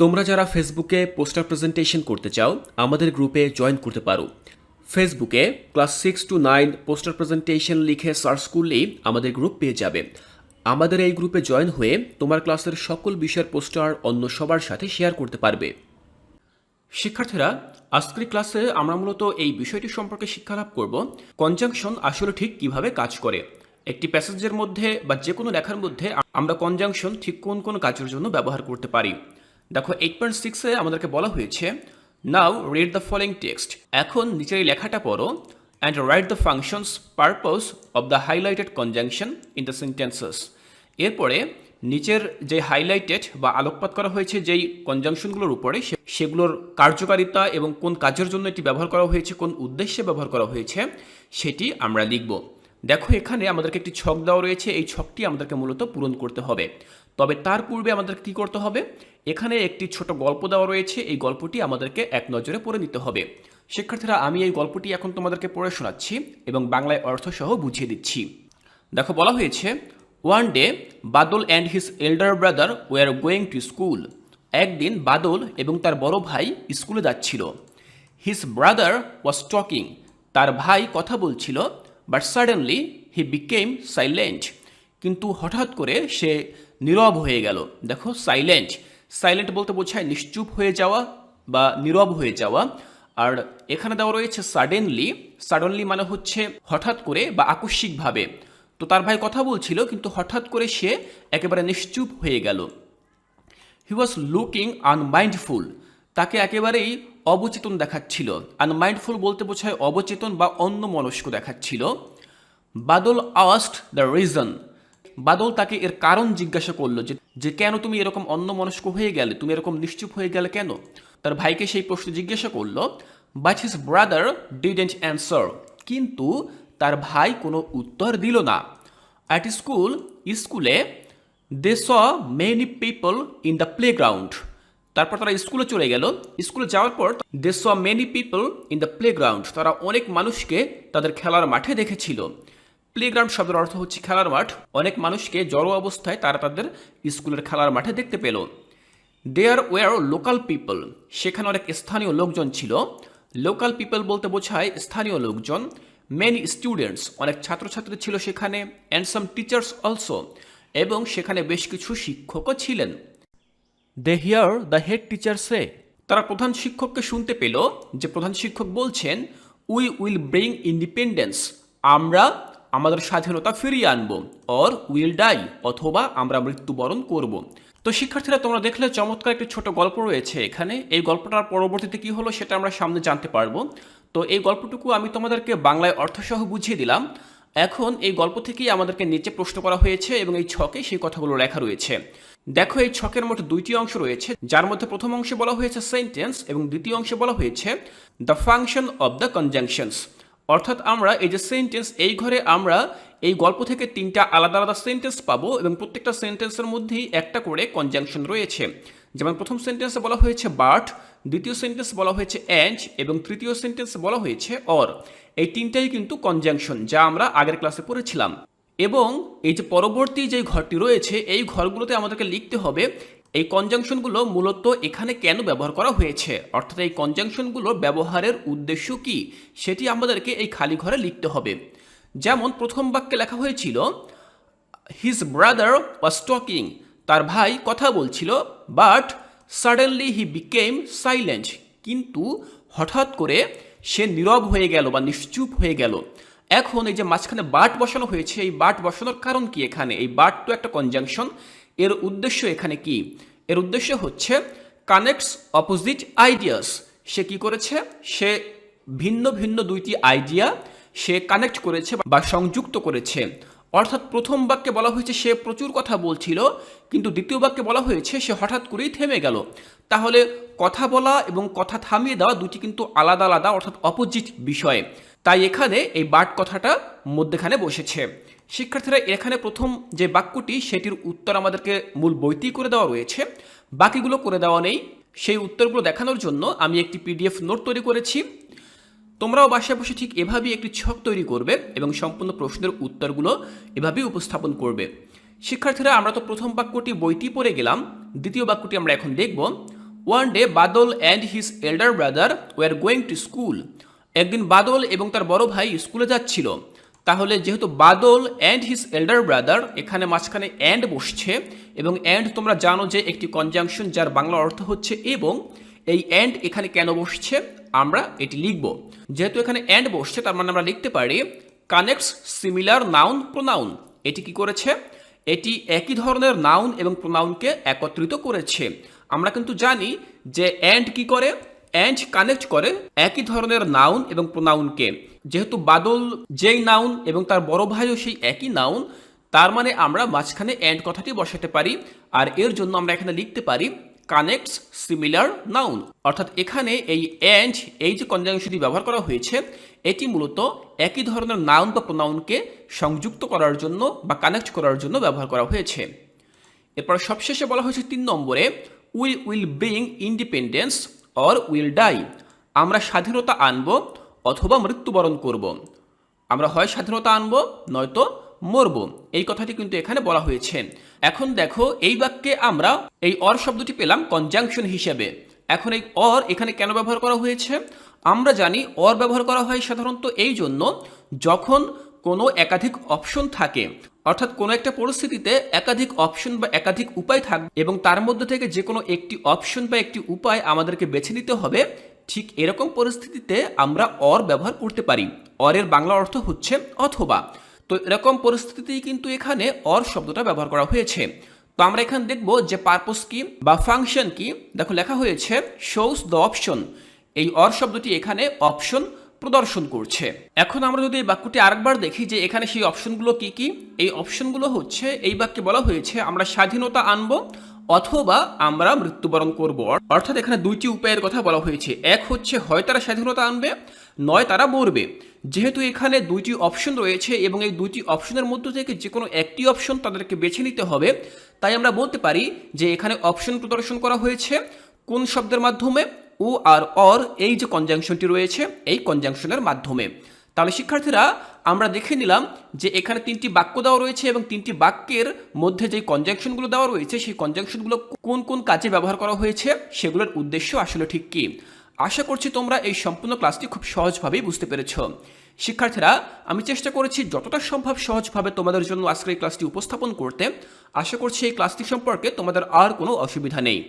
তোমরা যারা ফেসবুকে পোস্টার প্রেজেন্টেশন করতে চাও, আমাদের গ্রুপে জয়েন করতে পারো। ফেসবুকে class six two nine poster presentation লিখে সার্চ করলেই আমাদের গ্রুপ পেয়ে যাবে। আমাদের এই গ্রুপে জয়েন হয়ে তোমার ক্লাসের সকল বিষয়ের পোস্টার অন্য সবার সাথে শেয়ার করতে পারবে। শিক্ষার্থীরা, আজকের ক্লাসে আমরা মূলত এই বিষয়টি সম্পর্কে শিক্ষালাভ করব কনজাংশন আসলে ঠিক কীভাবে কাজ করে। একটি প্যাসেজের মধ্যে বা যে কোনো লেখার মধ্যে আমরা কনজাংশন ঠিক কোন কোন কাজের জন্য ব্যবহার করতে পারি। দেখো এইট পয়েন্ট সিক্সে আমাদেরকে বলা হয়েছে now read the following text এখন নিচের এই লেখাটা পড়ো and write the functions purpose of the highlighted conjunction in the sentences এরপরে নিচের যে হাইলাইটেড বা আলোকপাত করা হয়েছে যেই কনজাংশনগুলোর উপরে সেগুলোর কার্যকারিতা এবং কোন কাজের জন্য এটি ব্যবহার করা হয়েছে, কোন উদ্দেশ্যে ব্যবহার করা হয়েছে, সেটি আমরা লিখব। দেখো এখানে আমাদেরকে একটি ছক দেওয়া রয়েছে, এই ছকটি আমাদেরকে মূলত পূরণ করতে হবে। তবে তার পূর্বে আমাদের কি করতে হবে? এখানে একটি ছোট গল্প দেওয়া রয়েছে। এই গল্পটি আমাদেরকে এক নজরে পড়ে নিতে হবে। শিক্ষার্থীরা, আমি এই গল্পটি এখন তোমাদেরকে পড়ে শোনাচ্ছি এবং বাংলায় অর্থসহ বুঝিয়ে দিচ্ছি। দেখো, বলা হয়েছে one day Badal and his elder brother were going to school একদিন বাদল এবং তার বড় ভাই স্কুলে যাচ্ছিল। হিজ ব্রাদার ওয়াজ টকিং তার ভাই কথা বলছিল but suddenly he became silent কিন্তু হঠাৎ করে সে নীরব হয়ে গেল। দেখো সাইলেন্ট সাইলেন্ট বলতে বোঝায় নিশ্চুপ হয়ে যাওয়া বা নীরব হয়ে যাওয়া। আর এখানে দেওয়া রয়েছে সাডেনলি সাডেনলি মানে হচ্ছে হঠাৎ করে বা আকস্মিকভাবে। তো তার ভাই কথা বলছিল, কিন্তু হঠাৎ করে সে একেবারে নিশ্চুপ হয়ে গেল। হি ওয়াজ লুকিং আনমাইন্ডফুল তাকে একেবারেই অবচেতন দেখাচ্ছিল। আনমাইন্ডফুল বলতে বোঝায় অবচেতন বা অন্য মনস্ক দেখাচ্ছিল। বাদল আওয়াস্ট দ্য রিজন বাদল তাকে এর কারণ জিজ্ঞাসা করল যে যে কেন তুমি এরকম অন্য মনস্ক হয়ে গেলে? তুমি এরকম নিশ্চুপ হয়ে গেলে কেন? তার ভাইকে সেই প্রশ্ন জিজ্ঞাসা করল but his brother didn't answer কিন্তু তার ভাই কোনো উত্তর দিল না। অ্যাট স্কুল স্কুলে they saw many people in the playground তারপর তারা স্কুলে চলে গেল। স্কুলে যাওয়ার পর they saw many people in the playground তারা অনেক মানুষকে তাদের খেলার মাঠে দেখেছিল। প্লেগ্রাউন্ড শব্দের অর্থ হচ্ছে খেলার মাঠ। অনেক মানুষকে জড়ো অবস্থায় তারা তাদের স্কুলের খেলার মাঠে দেখতে পেল। দেয়ার ওয়ার লোকাল পিপল সেখানে অনেক স্থানীয় লোকজন ছিল। লোকাল পিপল বলতে বোঝায় স্থানীয় লোকজন। মেনি স্টুডেন্টস অনেক ছাত্রছাত্রী ছিল সেখানে। অ্যান্ড সাম টিচার্স অলসো এবং সেখানে বেশ কিছু শিক্ষকও ছিলেন। They hear the head teacher say তারা প্রধান শিক্ষককে শুনতে পেল যে প্রধান শিক্ষক বলছেন উই উইল ব্রিং ইন্ডিপেন্ডেন্স আমরা আমাদের স্বাধীনতা ফিরিয়ে আনব অর উইল ডাই অথবা আমরা মৃত্যুবরণ করব। তো শিক্ষার্থীরা, তোমরা দেখলে চমৎকার একটি ছোট গল্প রয়েছে এখানে। এই গল্পটার পরবর্তীতে কি হলো সেটা আমরা সামনে জানতে পারব। তো এই গল্পটুকু আমি তোমাদেরকে বাংলায় অর্থসহ বুঝিয়ে দিলাম। এখন এই গল্প থেকেই আমাদেরকে নিচে প্রশ্ন করা হয়েছে এবং এই ছকে সেই কথাগুলো লেখা রয়েছে। দেখো, এই ছকের মোট দুইটি অংশ রয়েছে। যার মধ্যে প্রথম অংশে বলা হয়েছে সেন্টেন্স এবং দ্বিতীয় অংশে বলা হয়েছে the function of the conjunctions অর্থাৎ আমরা এই যে সেন্টেন্স এই ঘরে আমরা এই গল্প থেকে তিনটা আলাদা আলাদা সেন্টেন্স পাবো এবং প্রত্যেকটা সেন্টেন্সের মধ্যেই একটা করে কনজাংশন রয়েছে। যেমন প্রথম সেন্টেন্সে বলা হয়েছে বাট দ্বিতীয় সেন্টেন্স বলা হয়েছে অ্যান্ড এবং তৃতীয় সেন্টেন্স বলা হয়েছে অর এই তিনটাই কিন্তু কনজাংশন যা আমরা আগের ক্লাসে পড়েছিলাম। এবং এই যে পরবর্তী যে ঘরটি রয়েছে, এই ঘরগুলোতে আমাদেরকে লিখতে হবে এই কনজাংশনগুলো মূলত এখানে কেন ব্যবহার করা হয়েছে? অর্থাৎ এই কনজাংশনগুলোর ব্যবহারের উদ্দেশ্য কি? সেটি আমাদেরকে এই খালি ঘরে লিখতে হবে। যেমন প্রথম বাক্যে লেখা হয়েছিল হিজ ব্রাদার ওয়াজ টকিং তার ভাই কথা বলছিল but suddenly he became silent কিন্তু হঠাৎ করে সে নীরব হয়ে গেল বা নিশ্চুপ হয়ে গেল। এখন এই যে মাঝখানে বাট বসানো হয়েছে, এই বাট বসানোর কারণ কি এখানে? এই বাট তো একটা কনজাংশন এর উদ্দেশ্য এখানে কি? এর উদ্দেশ্য হচ্ছে কানেক্টস অপোজিট আইডিয়াস সে কি করেছে? সে ভিন্ন ভিন্ন দুইটি আইডিয়া সে কানেক্ট করেছে বা সংযুক্ত করেছে। অর্থাৎ প্রথম বাক্যে বলা হয়েছে সে প্রচুর কথা বলছিল, কিন্তু দ্বিতীয় বাক্যে বলা হয়েছে সে হঠাৎ করেই থেমে গেল। তাহলে কথা বলা এবং কথা থামিয়ে দেওয়া দুটি কিন্তু আলাদা আলাদা, অর্থাৎ অপোজিট বিষয়। তাই এখানে এই বাট কথাটা মধ্যেখানে বসেছে। শিক্ষার্থীরা এখানে প্রথম যে বাক্যটি, সেটির উত্তর আমাদেরকে মূল বইটি করে দেওয়া রয়েছে। বাকিগুলো করে দেওয়া নেই। সেই উত্তরগুলো দেখানোর জন্য আমি একটি পিডিএফ নোট তৈরি করেছি। তোমরাও বাসায় বসে ঠিক এভাবেই একটি ছক তৈরি করবে এবং সম্পূর্ণ প্রশ্নের উত্তরগুলো এভাবেই উপস্থাপন করবে। শিক্ষার্থীরা, আমরা তো প্রথম বাক্যটি বইটি পড়ে গেলাম। দ্বিতীয় বাক্যটি আমরা এখন দেখব। One day Badal and his elder brother were going to school একদিন বাদল এবং তার বড় ভাই স্কুলে যাচ্ছিল। তাহলে যেহেতু Badal and his elder brother এখানে মাঝখানে অ্যান্ড বসছে, এবং অ্যান্ড তোমরা জানো যে একটি কনজাংশন যার বাংলা অর্থ হচ্ছে এবং, এই অ্যান্ড এখানে কেন বসছে, আমরা এটি লিখব। যেহেতু এখানে অ্যান্ড বসছে, তার মানে আমরা লিখতে পারি কানেক্টস সিমিলার নাউন প্রোনাউন এটি কি করেছে? এটি একই ধরনের নাউন এবং প্রোনাউনকে একত্রিত করেছে। আমরা কিন্তু জানি যে অ্যান্ড কি করে? অ্যান্ড কানেক্ট করে একই ধরনের নাউন এবং প্রোনাউনকে যেহেতু বাদল যেই নাউন এবং তার বড় ভাইও সেই একই নাউন তার মানে আমরা মাঝখানে অ্যান্ড কথাটি বসাতে পারি আর এর জন্য আমরা এখানে লিখতে পারি কানেক্টস সিমিলার নাউন অর্থাৎ এখানে এই অ্যান্ড এই যে কনজাংশনটি ব্যবহার করা হয়েছে, এটি মূলত একই ধরনের নাউন বা প্রোনাউনকে সংযুক্ত করার জন্য বা কানেক্ট করার জন্য ব্যবহার করা হয়েছে। এরপর সবশেষে বলা হয়েছে তিন নম্বরে we will bring independence or will die আমরা স্বাধীনতা আনব অথবা মৃত্যুবরণ করব। আমরা হয় স্বাধীনতা আনব, নয়তো মরব। এই কথাটি কিন্তু এখানে বলা হয়েছে। এখন দেখো, এই বাক্যে আমরা এই অর শব্দটি পেলাম কনজাংশন হিসেবে। এখন এই অর এখানে কেন ব্যবহার করা হয়েছে? আমরা জানি অর ব্যবহার করা হয় সাধারণত এই জন্য যখন কোনো একাধিক অপশন থাকে অর্থাৎ কোনো একটা পরিস্থিতিতে একাধিক অপশন বা একাধিক উপায় থাকবে এবং তার মধ্যে থেকে যে কোনো একটি অপশন বা একটি উপায় আমাদেরকে বেছে নিতে হবে, ঠিক এরকম পরিস্থিতিতে আমরা অর ব্যবহার করতে পারি। অরের বাংলা অর্থ হচ্ছে অথবা। তো এরকম পরিস্থিতিতেই কিন্তু এখানে অর শব্দটা ব্যবহার করা হয়েছে। তো আমরা এখানে দেখব যে পারপোজ কি বা ফাংশন কি। দেখো লেখা হয়েছে শোস দ্য অপশন এই অর শব্দটি এখানে অপশন প্রদর্শন করছে। এখন আমরা যদি এই বাক্যটি আরেকবার দেখি যে এখানে সেই অপশনগুলো কি কি? এই অপশনগুলো হচ্ছে, এই বাক্যে বলা হয়েছে, আমরা স্বাধীনতা আনব অথবা আমরা মৃত্যুবরণ করব। অর্থাৎ এখানে দুইটি উপায়ের কথা বলা হয়েছে। এক হচ্ছে, হয় তারা স্বাধীনতা আনবে, নয় তারা মরবে। যেহেতু এখানে দুইটি অপশন রয়েছে এবং এই দুইটি অপশনের মধ্যে থেকে যে কোনো একটি অপশন তাদেরকে বেছে নিতে হবে, তাই আমরা বলতে পারি যে এখানে অপশন প্রদর্শন করা হয়েছে। কোন শব্দের মাধ্যমে? ও আর অর এই যে কনজাংশনটি রয়েছে, এই কনজাংশনের মাধ্যমে। তাহলে শিক্ষার্থীরা, আমরা দেখে নিলাম যে এখানে তিনটি বাক্য দেওয়া রয়েছে এবং তিনটি বাক্যের মধ্যে যে কনজাংশনগুলো দেওয়া রয়েছে, সেই কনজাংশনগুলো কোন কোন কাজে ব্যবহার করা হয়েছে, সেগুলোর উদ্দেশ্য আসলে ঠিক কী? আশা করছি তোমরা এই সম্পূর্ণ ক্লাসটি খুব সহজভাবেই বুঝতে পেরেছ। শিক্ষার্থীরা, আমি চেষ্টা করেছি যতটা সম্ভব সহজভাবে তোমাদের জন্য আজকের এই ক্লাসটি উপস্থাপন করতে। আশা করছি এই ক্লাসটি সম্পর্কে তোমাদের আর কোনো অসুবিধা নেই।